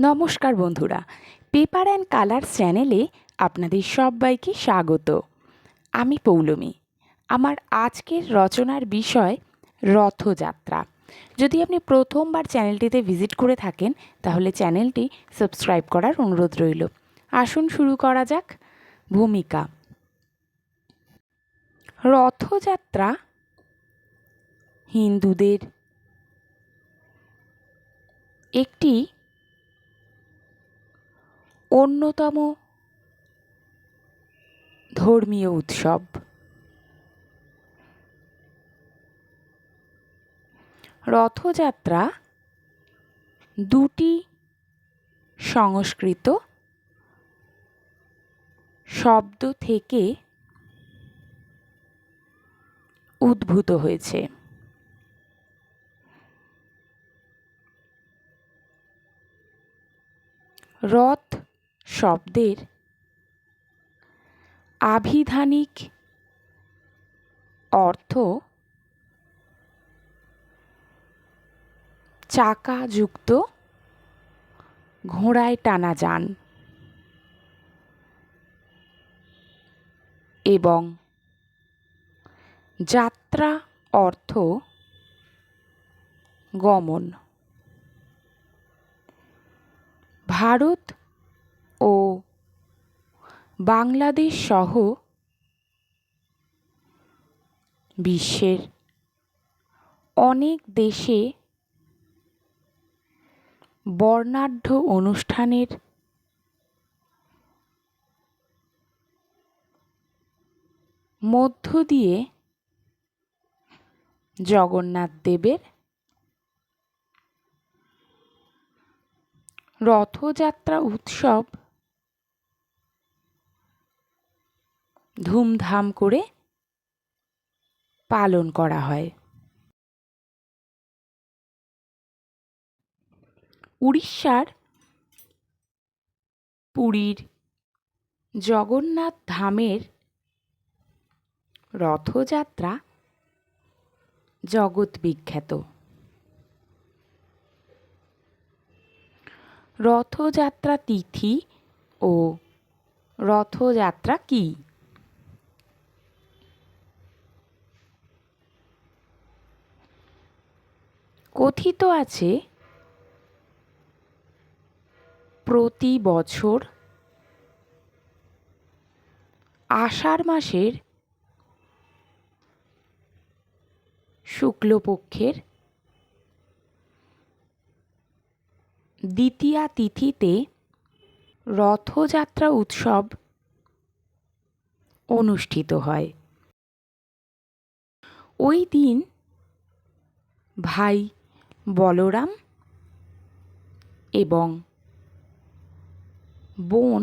নমস্কার বন্ধুরা paper and colour চ্যানেলে আপনাদের সবাইকে স্বাগত। আমি পৌলমি। আমার আজকের রচনার বিষয় রথযাত্রা। যদি আপনি প্রথমবার চ্যানেলটিতে ভিজিট করে থাকেন, তাহলে চ্যানেলটি সাবস্ক্রাইব করার অনুরোধ রইল। আসুন শুরু করা যাক। ভূমিকা। রথযাত্রা হিন্দুদের একটি অন্যতম ধর্মীয় উৎসব। রথযাত্রা দুটি সংস্কৃত শব্দ থেকে উদ্ভূত হয়েছে। রথ শব্দের আভিধানিক অর্থ চাকাযুক্ত ঘোড়ায় টানা যান এবং যাত্রা অর্থ গমন। ভারত বাংলাদেশ সহ বিশ্বের অনেক দেশে বর্ণাঢ্য অনুষ্ঠানের মধ্য দিয়ে জগন্নাথ দেবের রথযাত্রা উৎসব ধুমধাম করে পালন করা হয়। উড়িষ্যার পুরীর জগন্নাথ ধামের রথযাত্রা জগৎ বিখ্যাত। রথযাত্রা তিথি ও রথযাত্রা কী? কথিত আছে, প্রতি বছর আষাঢ় মাসের শুক্লপক্ষের দ্বিতীয়া তিথিতে রথযাত্রা উৎসব অনুষ্ঠিত হয়। ওই দিন ভাই বলরাম এবং বোন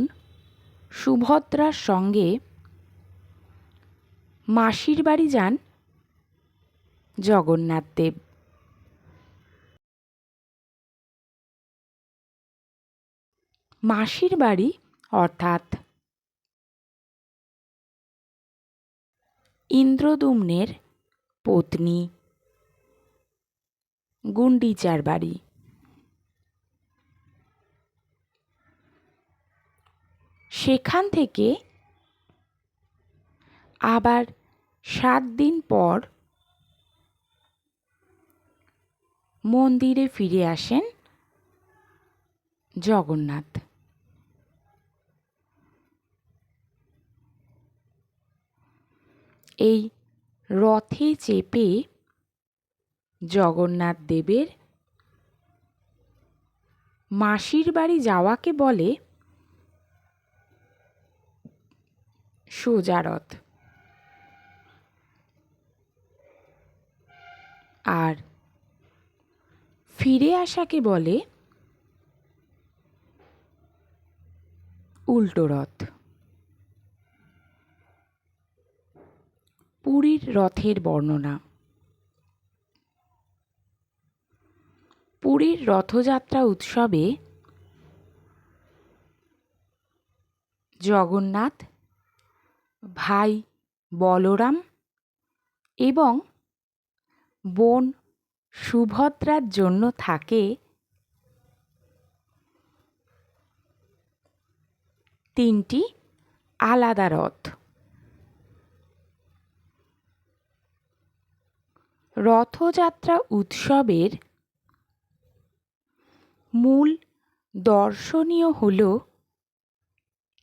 সুভদ্রার সঙ্গে মাসির বাড়ি যান জগন্নাথ দেব। মাসির বাড়ি অর্থাৎ ইন্দ্রদুম্নের পত্নী গুন্ডিচার বাড়ি। সেখান থেকে আবার সাত দিন পর মন্দিরে ফিরে আসেন জগন্নাথ। এই রথে চেপে জগন্নাথ দেবের। মাসির বাড়ি যাওয়াকে বলে সোজা রথ আর ফিরে আসাকে বলে উল্টো রথ পুরীর রথের বর্ণনা। পুরীর রথযাত্রা উৎসবে জগন্নাথ, ভাই বলরাম এবং বোন সুভদ্রার জন্য থাকে তিনটি আলাদা রথ। রথযাত্রা উৎসবের মূল দর্শনীয় হল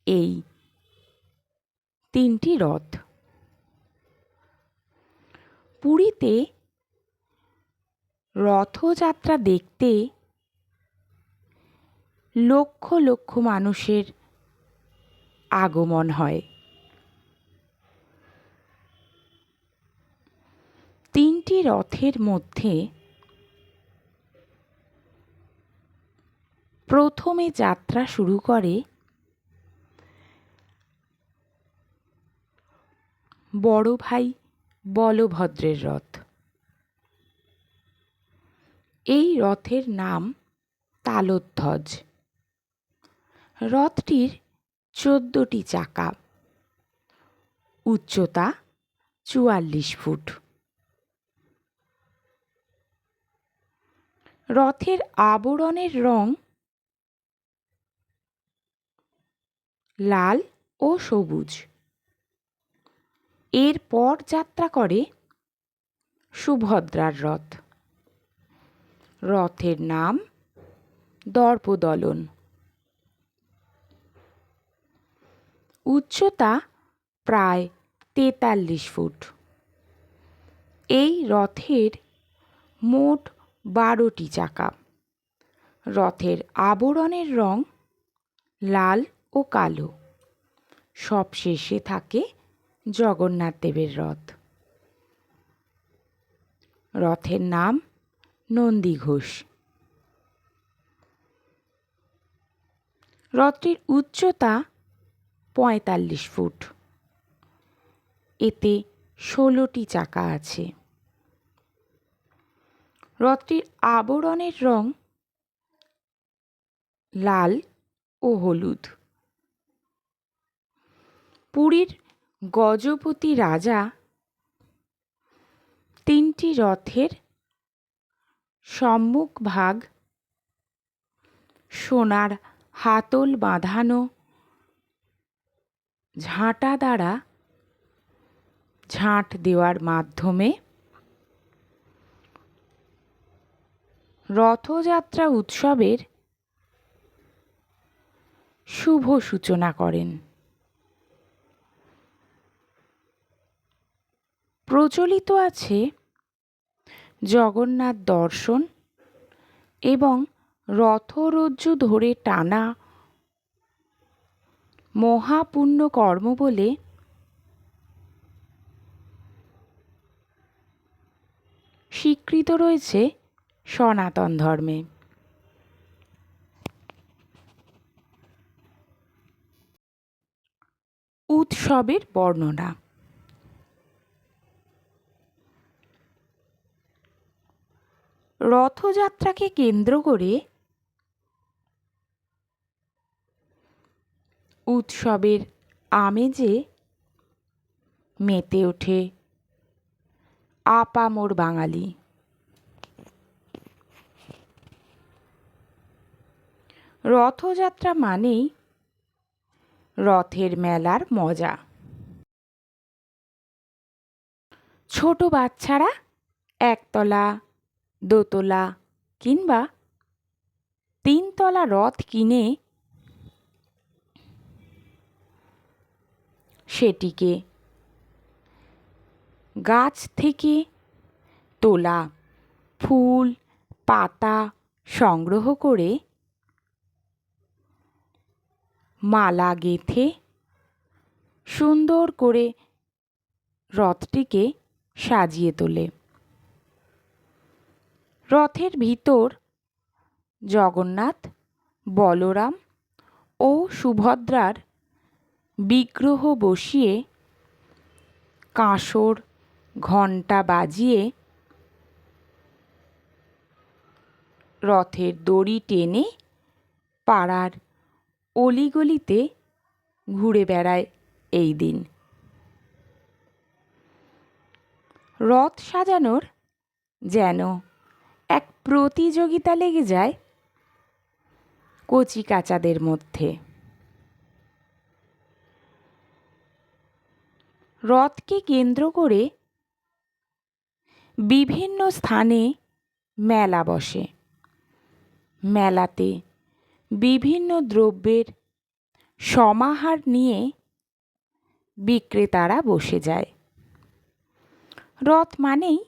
এই। তিনটি রথ। পুরীতে রথযাত্রা দেখতে লক্ষ লক্ষ মানুষের আগমন হয়। তিনটি রথের মধ্যে প্রথমে যাত্রা শুরু করে বড় ভাই বলভদ্রের রথ। এই রথের নাম তালোধ্বজ। রথটির চোদ্দটি চাকা, উচ্চতা চুয়াল্লিশ ফুট। রথের আবরণের রং লাল ও সবুজ। এরপর যাত্রা করে সুভদ্রার রথ। রথের নাম দর্পদলন। উচ্চতা প্রায় তেতাল্লিশ ফুট। এই রথের মোট বারোটি চাকা। রথের আবরণের রং লাল ও কালো। সব শেষে থাকে জগন্নাথ দেবের রথ। রথের নাম নন্দী ঘোষ। রথটির উচ্চতা পঁয়তাল্লিশ ফুট। এতে ষোলোটি চাকা আছে। রথটির আবরণের রং লাল ও হলুদ। পুরীর গজপতি রাজা তিনটি রথের সম্মুখ ভাগ, সোনার হাতল বাঁধানো, ঝাঁটা দ্বারা ঝাঁট দেওয়ার মাধ্যমে রথযাত্রা উৎসবের শুভ সূচনা করেন। প্রচলিত আছে জগন্নাথ দর্শন এবং রথরজ্জু ধরে টানা মহাপুণ্য কর্ম বলে স্বীকৃত রয়েছে সনাতন ধর্মে। উৎসবের বর্ণনা রথযাত্রাকে কেন্দ্র করে উৎসবের আমেজে মেতে ওঠে আপামোর বাঙালি। রথযাত্রা মানেই রথের মেলার মজা। ছোট বাচ্চারা একতলা দোতলা কিংবা তিনতলা রথ কিনে সেটিকে গাছ থেকে তোলা, ফুল, পাতা সংগ্রহ করে মালা গেঁথে সুন্দর করে রথটিকে সাজিয়ে তোলে। রথের ভিতর জগন্নাথ, বলরাম ও সুভদ্রার বিগ্রহ বসিয়ে কাঁসর, ঘণ্টা বাজিয়ে রথের দড়ি টেনে পাড়ার অলিগলিতে ঘুরে বেড়ায় এই দিন। রথ সাজানোর যেন এক প্রতিযোগিতা লেগে যায় কচি কাচাদের মধ্যে। রথকে কেন্দ্র করে বিভিন্ন স্থানে মেলা বসে। মেলাতে বিভিন্ন দ্রব্যের সমাহার নিয়ে বিক্রেতারা বসে যায়। রথ মানেই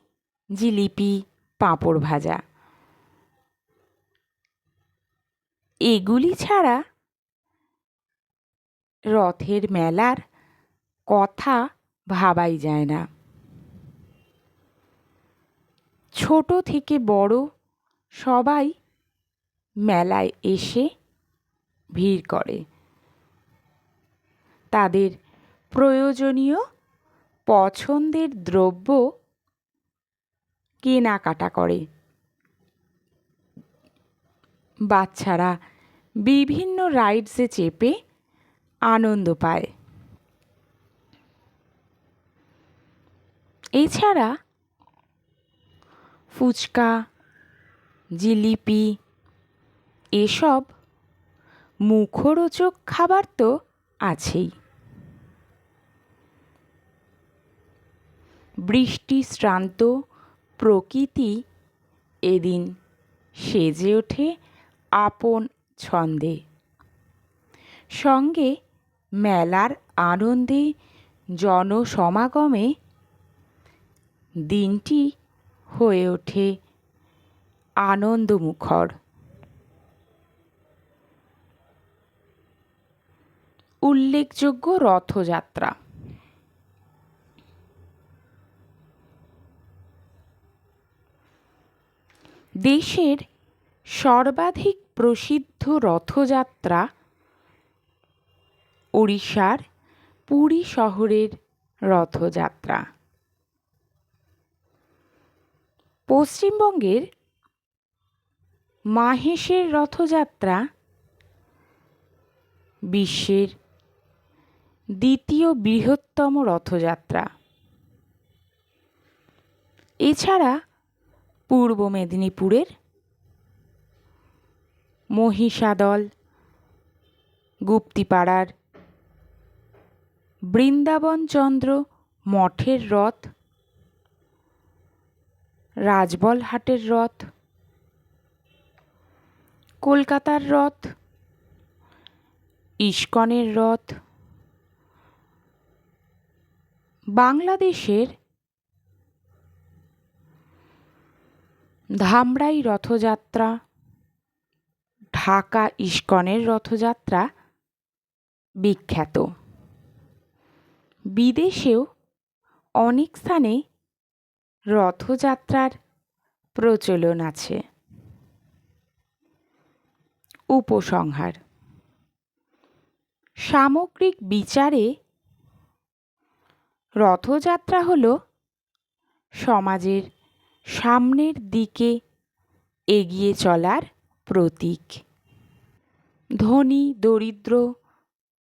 জিলিপি পাঁপড় ভাজা। এগুলি ছাড়া রথের মেলার কথা ভাবাই যায় না। ছোট থেকে বড় সবাই মেলায় এসে ভিড় করে। তাদের প্রয়োজনীয় পছন্দের দ্রব্য কেনাকাটা করে। বাচ্চারা বিভিন্ন রাইডসে চেপে আনন্দ পায়। এছাড়া ফুচকা, জিলিপি এসব মুখরোচক খাবার তো আছেই। বৃষ্টি শ্রান্ত প্রকৃতি এদিন সেজে ওঠে আপন ছন্দে। সঙ্গে মেলার আনন্দে জনসমাগমে দিনটি হয়ে ওঠে আনন্দমুখর। উল্লেখযোগ্য রথযাত্রা দেশের সর্বাধিক প্রসিদ্ধ রথযাত্রা ওড়িশার পুরী শহরের রথযাত্রা। পশ্চিমবঙ্গের মাহেশের রথযাত্রা বিশ্বের দ্বিতীয় বৃহত্তম রথযাত্রা। এছাড়া পূর্ব মেদিনীপুরের মহিষাদল গুপ্তিপাড়ার বৃন্দাবনচন্দ্র মঠের রথ রাজবলহাটের রথ কলকাতার রথ ইস্কনের রথ বাংলাদেশের ধামরাই রথযাত্রা, ঢাকা ইস্কনের রথযাত্রা বিখ্যাত। বিদেশেও অনেক স্থানে রথযাত্রার প্রচলন আছে। উপসংহার, সামগ্রিক বিচারে রথযাত্রা হল সমাজের সামনের দিকে এগিয়ে চলার প্রতীক। ধনী, দরিদ্র,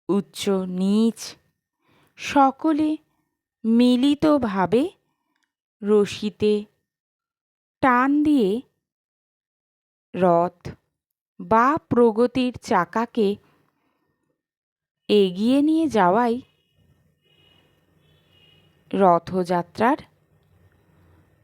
উচ্চ, নীচ, সকলে মিলিতভাবে রশিতে টান দিয়ে রথ বা প্রগতির চাকাকে এগিয়ে নিয়ে যাওয়াই রথযাত্রার